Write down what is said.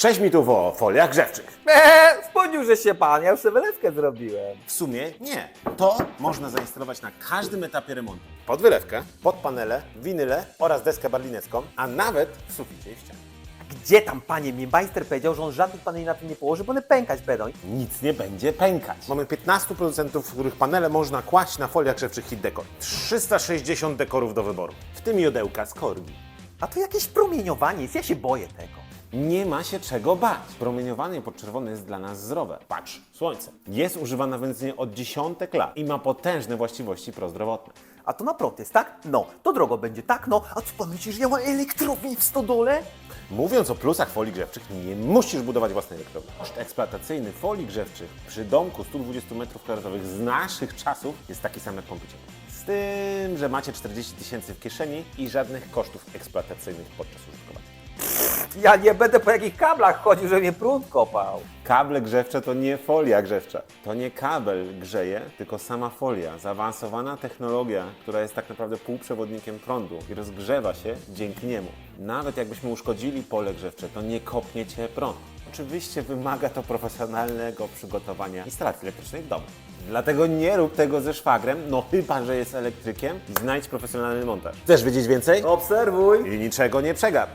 Cześć mi tu o foliach grzewczych. Eee, spóźnił się pan, ja już sobie wylewkę zrobiłem. W sumie nie. To można zainstalować na każdym etapie remontu. Pod wylewkę, pod panele, winyle oraz deskę berlinecką, a nawet w suficie i w ścianie. Gdzie tam, panie, mi majster powiedział, że on żadnych paneli na tym nie położy, bo one pękać będą. Nic nie będzie pękać. Mamy 15 producentów, których panele można kłaść na foliach grzewczych Hit Decor. 360 dekorów do wyboru, w tym jodełka z korbi. A to jakieś promieniowanie jest, ja się boję tego. Nie ma się czego bać. Promieniowanie podczerwone jest dla nas zdrowe. Patrz, słońce. Jest używane w medycynie od dziesiątek lat i ma potężne właściwości prozdrowotne. A to na prąd jest, tak? No, to drogo będzie tak, no. A co pan że ja mam elektrownię w stodole? Mówiąc o plusach folii grzewczych, nie musisz budować własnej elektrowni. Koszt eksploatacyjny folii grzewczych przy domku 120 m2 z naszych czasów jest taki sam jak ciepła. Z tym, że macie 40 tysięcy w kieszeni i żadnych kosztów eksploatacyjnych podczas użytkowania. Ja nie będę po jakich kablach chodził, że mnie prąd kopał. Kable grzewcze to nie folia grzewcza. To nie kabel grzeje, tylko sama folia. Zaawansowana technologia, która jest tak naprawdę półprzewodnikiem prądu i rozgrzewa się dzięki niemu. Nawet jakbyśmy uszkodzili pole grzewcze, to nie kopnie cię prąd. Oczywiście wymaga to profesjonalnego przygotowania instalacji elektrycznej w domu. Dlatego nie rób tego ze szwagrem, no chyba, że jest elektrykiem znajdź profesjonalny montaż. Chcesz wiedzieć więcej? Obserwuj. I niczego nie przegap.